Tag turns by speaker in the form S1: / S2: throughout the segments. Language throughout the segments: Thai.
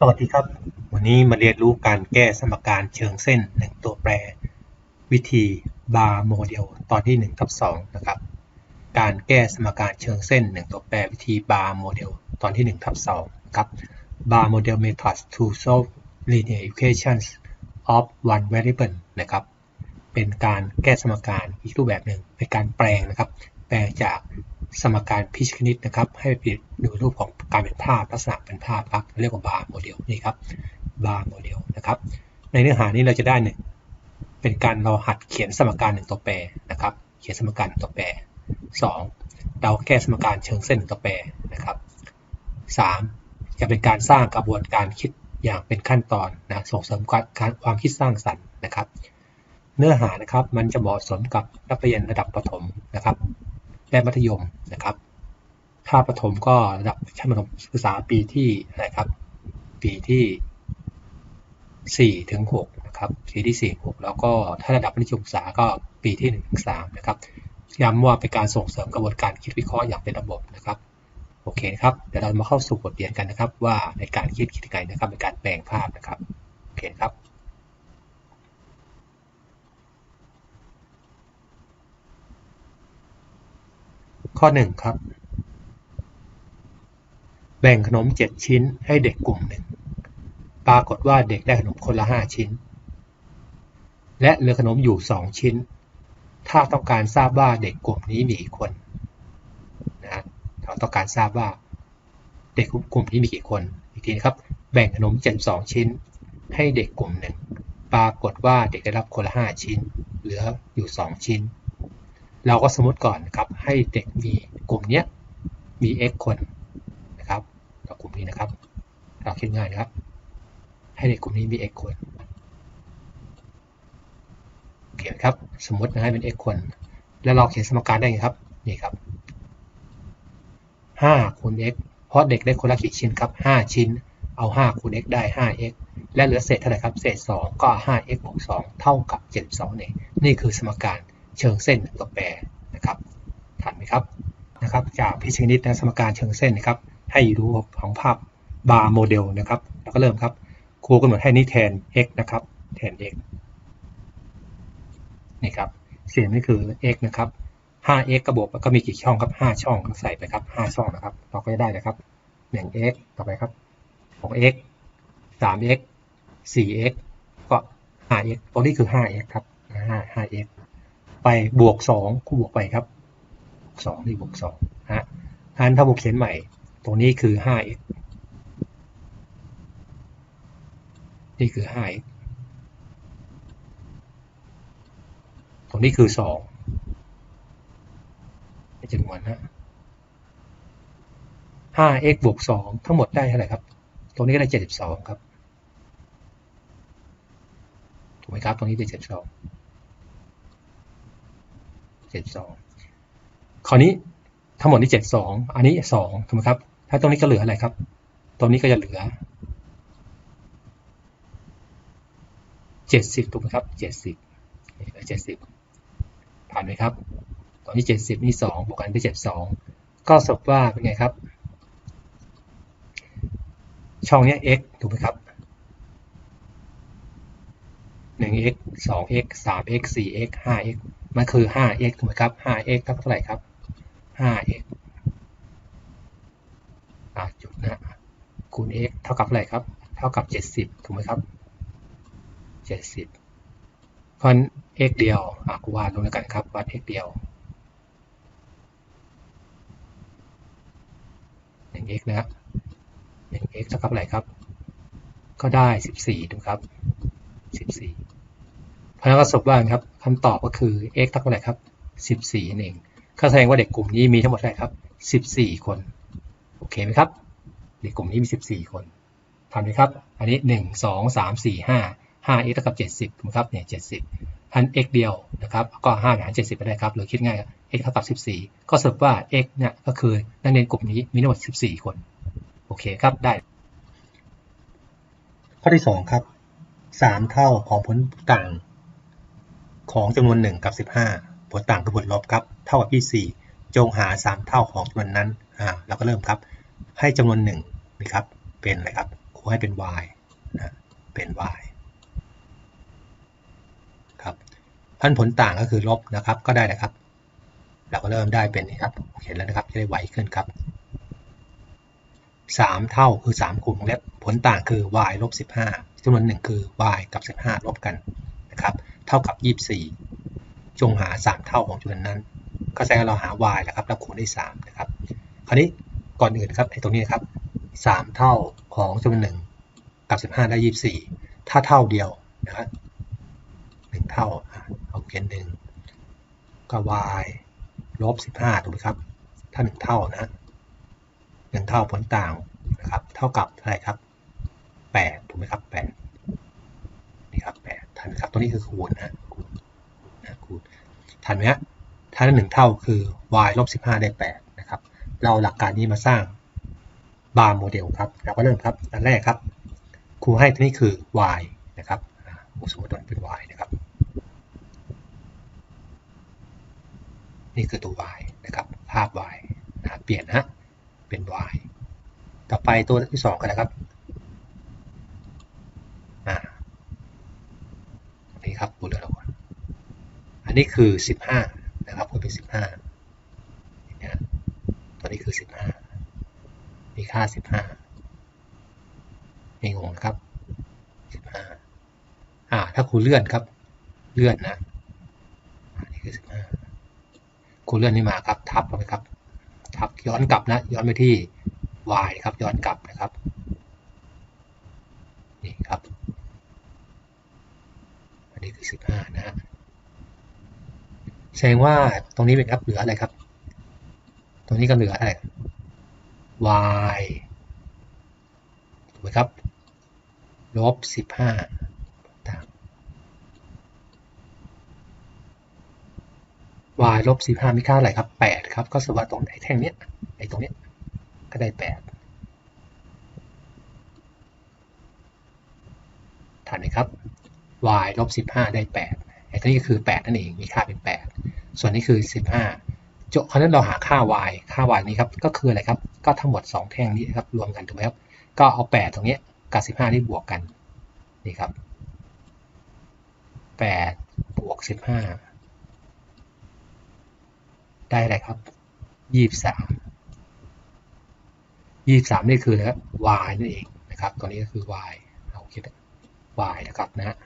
S1: สวัสดีครับ วันนี้มาเรียนรู้การแก้สมการเชิงเส้น1ตัวแปร วิธีบาร์โมเดลตอนที่1ทับ2นะครับ การแก้สมการเชิงเส้น1ตัวแปรวิธีบาร์โมเดลตอนที่1ทับ2ครับ bar model methods to solve linear equations of one variable นะครับ เป็นการแก้สมการอีกรูปแบบหนึ่งเป็นการแปลงนะครับ แปลงจาก สมการพิชคณิตนะครับ ให้เป็นดูรูปของการเป็นภาพลักษณะเป็นภาพครับเรียกว่าบาร์โมเดลนี่ครับบาร์โมเดลนะครับ ในเนื้อหานี้เราจะได้หนึ่งเป็นการเราหัดเขียนสมการหนึ่งตัวแปรนะครับ เขียนสมการหนึ่งตัวแปรสองเราแก้สมการเชิงเส้นหนึ่งตัวแปรนะครับสามจะเป็นการสร้างกระบวนการคิดอย่างเป็นขั้นตอนนะส่งเสริมการความคิดสร้างสรรค์นะครับ เนื้อหานะครับมันจะเหมาะสมกับนักเรียนระดับประถมนะครับ และมัธยมนะครับถ้าประถมก็ระดับชั้นประถมศึกษาปีที่อะไรครับ ปีที่ 4 ถึง 6 นะครับปีที่4 6 แล้วก็ถ้าระดับมัธยมศึกษาก็ปีที่1ถึง3นะครับ ย้ำว่าเป็นการส่งเสริมกระบวนการคิดวิเคราะห์อย่างเป็นระบบนะครับโอเคครับ เดี๋ยวเรามาเข้าสู่บทเรียนกันนะครับ ว่าในการคิดคิดยังไงนะครับในการแปลงภาพนะครับโอเคครับ ข้อ1ครับ แบ่งขนม7ชิ้นให้เด็กกลุ่มหนึ่ง ปรากฏว่าเด็กได้ขนมคนละ5ชิ้น และเหลือขนมอยู่2ชิ้น ถ้าต้องการทราบว่าเด็กกลุ่มนี้มีกี่คนนะเราต้องการทราบว่าเด็กกลุ่มนี้มีกี่คน อีกทีนะครับ แบ่งขนม72ชิ้น ให้เด็กกลุ่มหนึ่ง ปรากฏว่าเด็กได้รับคนละ5ชิ้น เหลืออยู่2ชิ้น เราก็สมมติก่อนนะครับให้เด็กมีกลุ่มนี้มี x คนนะครับเรากลุ่มนี้นะครับ เราคิดง่ายนะครับ ให้เด็กกลุ่มนี้มี x คนเขียนครับสมมตินะให้เป็น x คน แล้วเราเขียนสมการได้ไงครับนี่ครับ5คูณ x เพราะเด็กได้คนละกี่ชิ้นครับ 5 ชิ้น เอา 5คูณ x ได้ 5x และเหลือเศษเท่าไหร่ครับ เศษ 2 ก็ 5x บวก2เท่ากับ 72เองนี่คือสมการ เชิงเส้นตัวแปรนะครับทันไหมครับนะครับ จากพิชนิตนะสมการเชิงเส้นนะครับให้รู้ของภาพบาร์โมเดลนะครับแล้วก็เริ่มครับครูกำหนดให้นี่แทน x นะครับแทน x นี่ครับเสียงนี่คือ x นะครับ 5x กระบอกก็มีกี่ช่องครับ 5 ช่องใส่ไปครับ 5 ช่องนะครับ เราก็จะได้เลยครับ 1x ต่อไปครับ 6x 3x 4x ก็ 5x ตรงนี้คือ 5x ครับ 5 5x ไปบวก2คู่บวกไปครับ2นี่บวก2ฮะอันถ้าผมเขียนใหม่ ตรงนี้คือ 5x นี่คือ 5x ตรงนี้คือ2จำนวนฮะ 5x บวก2ทั้งหมดได้เท่าไหร่ครับ ตรงนี้ก็ได้72ครับถูกไหมครับ ตรงนี้ได้ 72คราวนี้ทั้งหมดนี้72อันนี้2ถูกไหมครับ ถ้าตรงนี้ก็เหลืออะไรครับ ตรงนี้ก็จะเหลือ70ถูกไหมครับ70เหลือ70ผ่านไหมครับ ตอนนี้70นี่2บวกกันได้72ก็สรุปว่าเป็นไงครับ ช่องนี้ x ถูกไหมครับ 1x 2x 3x 4x 5x มันคือ 5x ถูกไหมครับ 5x เท่าไหร่ครับ 5x จุดนะคูณ x เท่ากับเท่าไหร่ครับ เท่ากับ 70 ถูกไหมครับ 70 เพราะนั้น x เดียวอะกูวาดลงแล้วกันครับวัด x เดียว 1x นะครับ 1x เท่ากับอะไหร่ครับ ก็ได้ 14 ถูกครับ 14 เพราะฉะนั้นก็สรุปว่าครับคำตอบก็คือ x เท่ากับอะไรครับ 14นั่นเองก็แสดงว่าเด็กกลุ่มนี้มีทั้งหมดเท่าไหร่ครับ 14 คน โอเคไหมครับ เด็กกลุ่มนี้มี 14 คนทำไหมครับ อันนี้ 1 2 3 4 5 5 x เท่ากับ 70ถูกไหมครับ เนี่ย 70อัน x เดียวนะครับ ก็5หาร70ไปได้ครับ หรือคิดง่าย x เท่ากับ 14 ก็สรุปว่า x เนี่ยก็คือนักเรียนกลุ่มนี้มีทั้งหมด 14 คน โอเคครับ ได้ ข้อที่ 2 ครับ 3 เท่าของผลต่างของจำนวน 1 กับ 15 ผลต่างคือผลลบครับ เท่ากับ24จงหา 3 เท่าของจำนวนนั้นอ่าเราก็เริ่มครับ ให้จำนวน1นะครับ เป็นอะไรครับคูให้เป็น y นะเป็น y ครับพันผลต่างก็คือลบนะครับ ก็ได้นะครับ เราก็เริ่มได้เป็นนี่ครับเห็นแล้วนะครับ จะได้ไวขึ้นครับ 3 เท่าคือ3คูณเล็บผลต่างคือ y ลบ15จำนวนหนึ่งคือ y กับ 15 ลบกันนะครับ เท่ากับ 24 จงหา 3 เท่าของจำนวนนั้น ก็แสดงเราหา y แล้วครับแล้วคูณด้วย3นะครับ คราวนี้ก่อนอื่นครับไอ้ตรงนี้นะครับ 3 เท่าของจำนวนหนึ่งกับ 15 ได้ 24 ถ้าเท่าเดียวนะครับหเท่าเอาเขียนหนึ่งก็ y ลบ 15 ถูกไหมครับ ถ้า 1 เท่านะหเท่าผลต่างนะครับ เท่ากับอะไรครับ 8ถูกไหมครับ8นี่ครับ8ทันไหมครับตัวนี้คือคูณนะคูณนะคูณทันไหมฮะถ้าหนึ่งเท่าคือ y ลบ15 ได้ 8 นะครับ เราหลักการนี้มาสร้างบาร์โมเดลครับ เราก็เริ่มครับ อันแรกครับ ครูให้ตัวนี้คือ y นะครับสมมติว่าเป็น y นะครับ นี่คือตัว y นะครับ ภาพ y นะเปลี่ยนนะเป็น y ต่อไปตัวที่2กันนะครับ อ่าอันนี้ครับดูเรื่องเราก่อนอั นี้คือ 15 นะครับคูณเป็น 15นะตัวนี้คือ 15 มีค่า 15ไม่งงครับ 15อ่าถ้าครูเลื่อนครับ เลื่อนนะนนี้คือ 15ครูเลื่อนนี่มาครับ ทับลงไปครับ ทับย้อนกลับนะ ย้อนไปที่ y ครับ ย้อนกลับนะครับ นี่ครับ อันนี้คือ 15 นะฮะ แสดงว่าตรงนี้เป็นครับเหลืออะไรครับ ตรงนี้ก็เหลืออะไร y ถูกไหมครับลบ15ต่าง y ลบ15มีค่าอะไรครับ8ครับ ก็สมมติว่าตรงไอ้แท่งเนี้ยไอ้ตรงเนี้ยก็ได้8ทันไหมครับ y ลบ15ได้8 ไอ้ตัวนี้ก็คือ 8 นั่นเอง มีค่าเป็น 8 ส่วนนี้คือ 15จบคราวนั้นเราหาค่า y ค่า y นี้ครับ ก็คืออะไรครับ ก็ทั้งหมด 2 แท่งนี้ครับ รวมกันถูกไหมครับ ก็เอา 8 ตรงนี้กับ 15นี่บวกกัน นี่ครับ 8 บวก 15 ได้อะไรครับ 23 23 นี่คือนะครับ y นั่นเองนะครับ ตัวนี้ก็คือ y เอาคิด y นะครับนะ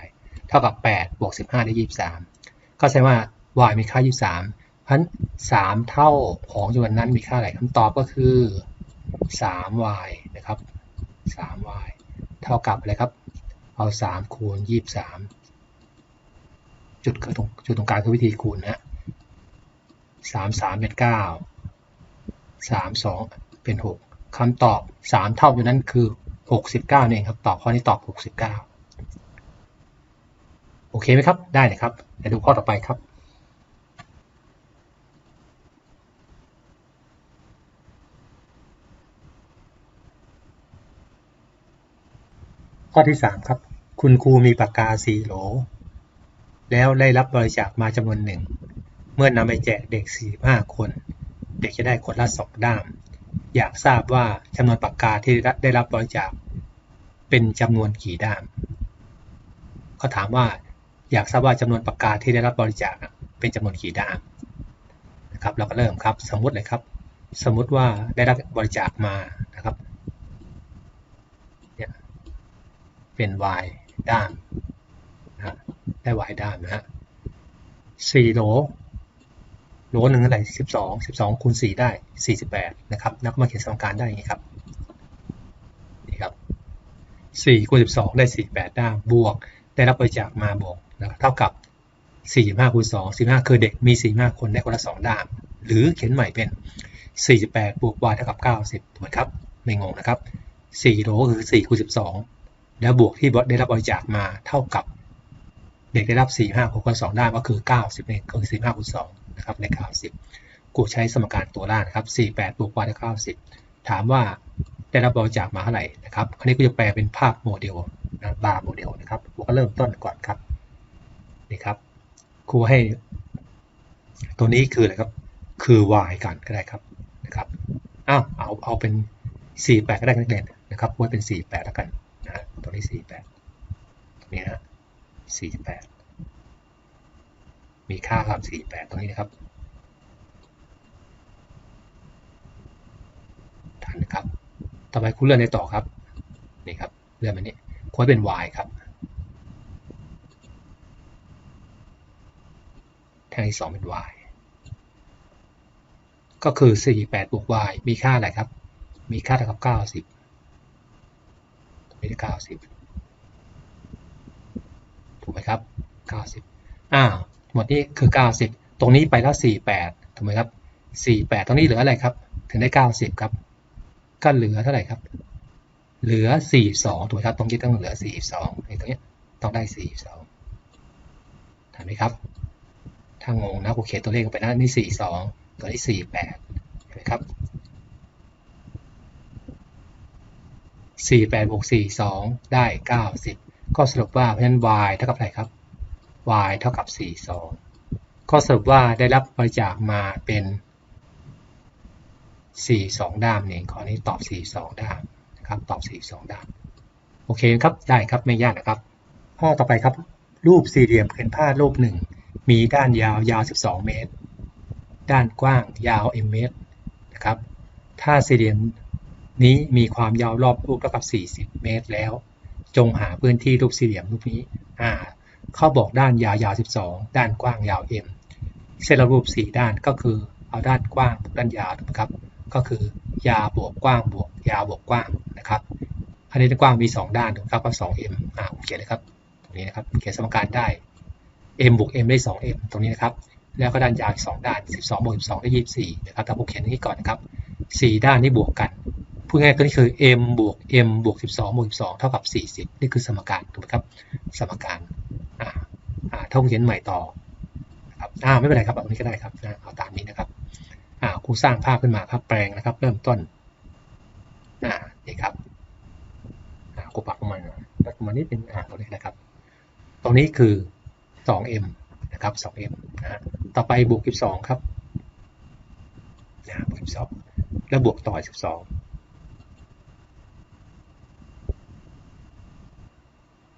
S1: y เท่ากับ8บวก15 ได้ 23 ก็แสดงว่า y มีค่า 23 เพราะฉะนั้น 3 เท่าของจำนวนนั้นมีค่าอะไรคำตอบก็คือ 3y นะครับ 3y เท่ากับอะไรครับ เอา 3 คูณ 23 จุดคือตรงจุดตรงกลางคือวิธีคูณนะ3 3 เป็น 9 3 2 เป็น 6คำตอบ 3 เท่าอยู่นั้นคือ 69เองครับ ตอบข้อนี้ตอบ 69 โอเคไหมครับ ได้เลยครับเดี๋ยวดูข้อต่อไปครับ ข้อที่ 3 ครับ คุณครูมีปากกาสีโหล แล้วได้รับบริจาคมาจำนวนหนึ่ง เมื่อนำไปแจกเด็ก 45 คน เด็กจะได้คนละสองด้าม อยากทราบว่าจำนวนปากกาที่ได้รับบริจาคเป็นจำนวนกี่ด้ามเขาถามว่า อยากทราบว่าจำนวนปากกาที่ได้รับบริจาคเป็นจำนวนกี่ด้ามนะครับ เราก็เริ่มครับสมมุติเลยครับ สมมุติว่าได้รับบริจาคมานะครับเนี่ยเป็น y ด้ามนะได้ y ด้ามนะฮะสี่โหลโหลหนึ่งเท่าไหร่สิบสองสิบสองคูณสี่ได้สี่สิบแปดนะครับแล้วก็มาเขียนสมการได้อย่างนี้ครับนี่ครับสี่คูณสิบสองได้สี่แปดด้ามบวกได้รับบริจาคมาบวก เท่ากับสี่ห้าคูณสองสี่ห้าคือเด็กมีสี่ห้าคนได้คนละสองด้าม หรือเขียนใหม่เป็นสี่สิบแปดบวก y เท่ากับเก้าสิบถูกไหมครับ ไม่งงนะครับสี่โหลคือสี่คูณสิบสองแล้วบวกที่บอสได้รับบริจาคมาเท่ากับ เด็กได้รับ 4 5คูณ2ด้ามก็คือ 90นี่คือ45คูณ2นะครับใน90 กูใช้สมการตัวล่างนะครับ48 บวก y ได้90 ถามว่าได้รับบริจาคมาเท่าไหร่นะครับอันนี้ก็จะแปลเป็นภาพโมเดลนะบาร์โมเดลนะครับผมก็เริ่มต้นก่อนครับ นี่ครับครูให้ตัวนี้คืออะไรครับ คือ y กันก็ได้ครับนะครับอ้าวเอาเอาเป็น 48 ก็ได้นักเรียนนะครับไว้เป็น 48 แล้วกันนะฮะตรงนี้ 48ตรงนี้นะฮะ48 มีค่าครับ 48 ตรงนี้นะครับทันนะครับต่อไปคุณเลื่อนในต่อครับนี่ครับเลื่อนมานี้ควรเป็น y ครับ แท่งที่2เป็น y ก็คือ 48 บวก y มีค่าอะไรครับ มีค่าเท่ากับ 90ตรงนี้ได้90 ถูกไหมครับ 90อ้าวหมดนี้คือ 90 ตรงนี้ไปแล้ว 48 ถูกไหมครับ 48 ตรงนี้เหลืออะไรครับ ถึงได้ 90 ครับ ก็เหลือเท่าไหร่ครับ เหลือ 42 ถูกไหมครับ ตรงนี้ต้องเหลือ 42ไอ้ตรงนี้ต้องได้ 42ถูกไหมครับ ถ้างงนะกูเขียนตัวเลขไปนะนี่42ตัวนี้48เห็นไหมครับ48บวก42ได้90ก็สรุปว่าเพราะฉะนั้น y เท่ากับอะไรครับ y เท่ากับ42ก็สรุปว่าได้รับบริจาคมาเป็น42ด้ามเองข้อนี้ตอบ42ด้ามนะครับตอบ42ด้ามโอเคครับได้ครับไม่ยากนะครับ ข้อต่อไปครับรูปสี่เหลี่ยมผืนผ้ารูปหนึ่ง มีด้านยาวยาว 12 เมตร ด้านกว้างยาว m เมตรนะครับ ถ้าสี่เหลี่ยมนี้มีความยาวรอบรูปเท่ากับ 40 เมตรแล้ว จงหาพื้นที่รูปสี่เหลี่ยมรูปนี้อ่าเขาบอกด้านยาวยาว 12 ด้านกว้างยาว m เส้นรูป 4 ด้านก็คือเอาด้านกว้างบวกด้านยาวถูกไหมครับ ก็คือยาวบวกกว้างบวกยาวบวกกว้างนะครับ อันนี้ด้านกว้างมี 2 ด้านถูกครับก็ 2m อ่าผมเขียนเลยครับ ตรงนี้นะครับเขียนสมการได้ m บวก m ได้ 2m ตรงนี้นะครับ แล้วก็ด้านยาวอีก2ด้าน 12บวก12 ได้ 24 นะครับแต่ผมเขียนอย่างนี้ก่อนนะครับ 4 ด้านนี้บวกกัน พูดง่ายก็นี่คือ m บวก m บวก 12บวก12 เท่ากับ 40 นี่คือสมการถูกไหมครับ สมการ อ่า อ่าถ้าผมเขียนใหม่ต่อครับอ่าไม่เป็นไรครับเอางนี้ก็ได้ครับนะเอาตามนี้นะครับ อ่าครูสร้างภาพขึ้นมาครับ แปลงนะครับ เริ่มต้น อ่า นี่ครับ อ่าครูปรับประมาณปรับประมาณนิดนึงอ่าตรงนี้นะครับ ตรงนี้คือ 2m นะครับ 2m นะต่อไปบวก 12 ครับนะบวก 12 แล้วบวกต่อ 12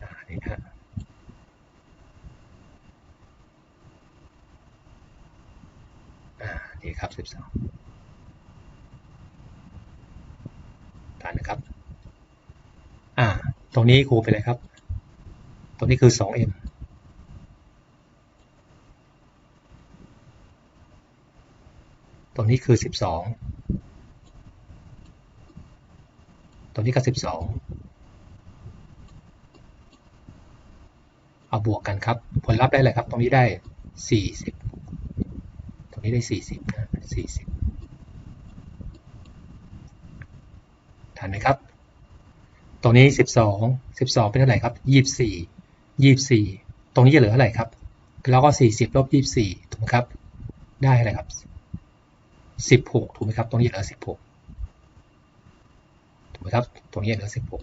S1: อ่านี่ฮะอ่านี่ครับ 12ตานะครับ อ่า ตรงนี้ครูไปเลยครับ ตรงนี้คือ 2m ตรงนี้คือ 12 ตรงนี้ก็ 12 เอาบวกกันครับ ผลลัพธ์ได้เลยครับ ตรงนี้ได้ 40 ตรงนี้ได้ 40นะ40ทันไหมครับ ตรงนี้ 12 12 เป็นเท่าไหร่ครับ 24 24 ตรงนี้จะเหลือเท่าไหร่ครับ แล้วก็ 40ลบ24 ถูกไหมครับ ได้อะไรครับ สิบหกถูกไหมครับ ตรงนี้เหลือสิบหกถูกไหมครับ ตรงนี้เหลือสิบหก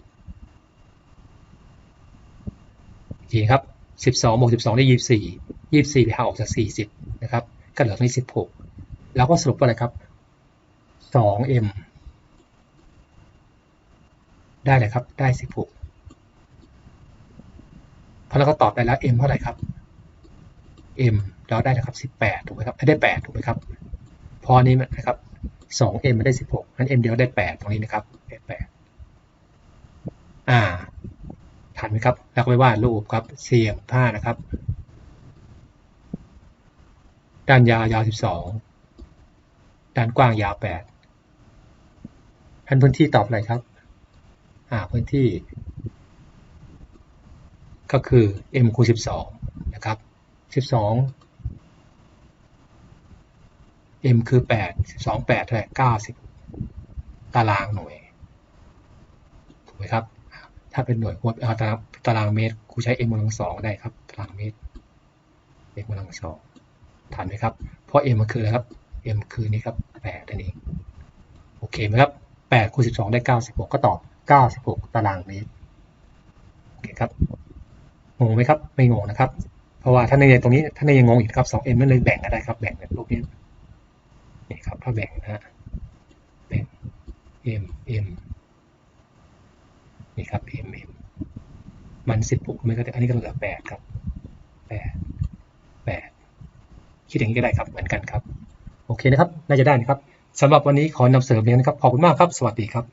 S1: อีกทีครับสิบสองบวกสิบสองได้ยี่สี่ยี่สี่ไปหักออกจากสี่สิบนะครับ ก็เหลือตรงนี้สิบหกแล้วก็สรุปว่าอะไรครับสองเอ็มได้เลยครับ ได้สิบหกพอเราก็ตอบไปแล้ว m เท่าไหร่ครับ m เราได้นะครับสิบแปดถูกไหมครับ ได้แปดถูกไหมครับ พอนี้นะครับ 2m มันได้16งั้น m เดียวได้8ตรงนี้นะครับได้8อ่าทันไหมครับแล้วก็ไปวาดรูปครับเสียงผ้านะครับ ด้านยาวยาว12ด้านกว้างยาว8ท่านพื้นที่ตอบอะไรครับ อ่าพื้นที่ ก็คือ m คูณ12 นะครับ 12 m คือ8 12 8เท่าไหร่90 ตารางหน่วยถูกไหมครับ ถ้าเป็นหน่วยควรเอาตารางตารางเมตรครูใช้ m กำลังสองได้ครับ ตารางเมตร m กำลังสองทันไหมครับ เพราะ m มันคืออะไรครับ m คือนี่ครับ8นั่นเองโอเคไหมครับ8คูณ12 ได้ 96 ก็ตอบ 96 ตารางเมตรโอเคครับงงไหมครับ ไม่งงนะครับ เพราะว่าถ้าในตรงนี้ถ้าในยังงงอีกครับ 2m นั่นเลยแบ่งก็ได้ครับ แบ่งแบบรูปนี้ นี่ครับถ้าแบ่งนะฮะแบ่ง m m นี่ครับ mm มันสิบหกไม่ก็อันนี้ก็เหลือแปดครับแปดแปดคิดอย่างนี้ก็ได้ครับเหมือนกันครับ โอเคนะครับ น่าจะได้นะครับสำหรับวันนี้ขอนำเสนอเพียงนะครับ ขอบคุณมากครับ สวัสดีครับ